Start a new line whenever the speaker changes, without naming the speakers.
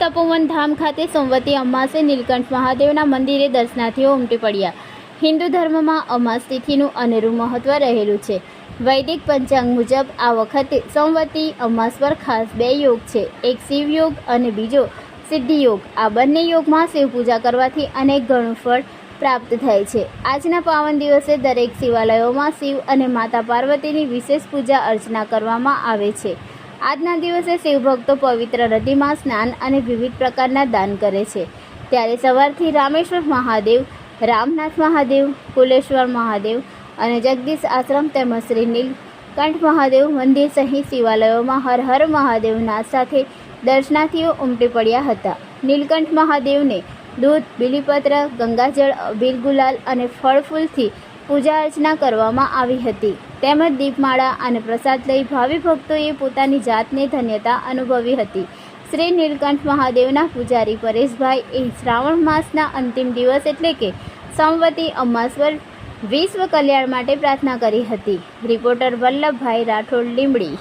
તપોવન ધામ ખાતે સોમવતી અમાસે નીલકંઠ મહાદેવના મંદિરે દર્શનાર્થીઓ ઉમટી પડ્યા. હિન્દુ ધર્મમાં અમાસ તિથિનું અનેરું મહત્વ રહેલું છે. વૈદિક પંચાંગ મુજબ આ વખતે સોમવતી અમાસ પર ખાસ બે યોગ છે. એક શિવયોગ અને બીજો સિદ્ધિ યોગ. આ બંને યોગમાં શિવ પૂજા કરવાથી અનેક ગણું ફળ પ્રાપ્ત થાય છે. આજના પાવન દિવસે દરેક શિવાલયોમાં શિવ અને માતા પાર્વતીની વિશેષ પૂજા અર્ચના કરવામાં આવે છે. આજના દિવસે શિવભક્તો પવિત્ર નદીમાં સ્નાન અને વિવિધ પ્રકારના દાન કરે છે. ત્યારે સવારથી રામેશ્વર મહાદેવ, રામનાથ મહાદેવ, કુલેશ્વર મહાદેવ અને જગદીશ આશ્રમ તેમજ શ્રી નીલકંઠ મહાદેવ મંદિર સહિત શિવાલયોમાં હર હર મહાદેવના સાથે દર્શનાર્થીઓ ઉમટી પડ્યા હતા. નીલકંઠ મહાદેવને દૂધ, બિલીપત્ર, ગંગાજળ, અબીર ગુલાલ અને ફળ ફૂલથી પૂજા અર્ચના કરવામાં આવી હતી. તેમજ દીપમાળા અને પ્રસાદ લઈ ભાવિ ભક્તોએ પોતાની જાતને ધન્યતા અનુભવી હતી. શ્રી નીલકંઠ મહાદેવના પૂજારી પરેશભાઈ, એ શ્રાવણ માસના અંતિમ દિવસ એટલે કે સંવતી અમાસવર વિશ્વ કલ્યાણ માટે પ્રાર્થના કરી હતી. રિપોર્ટર વલ્લભભાઈ રાઠોડ, લીંબડી.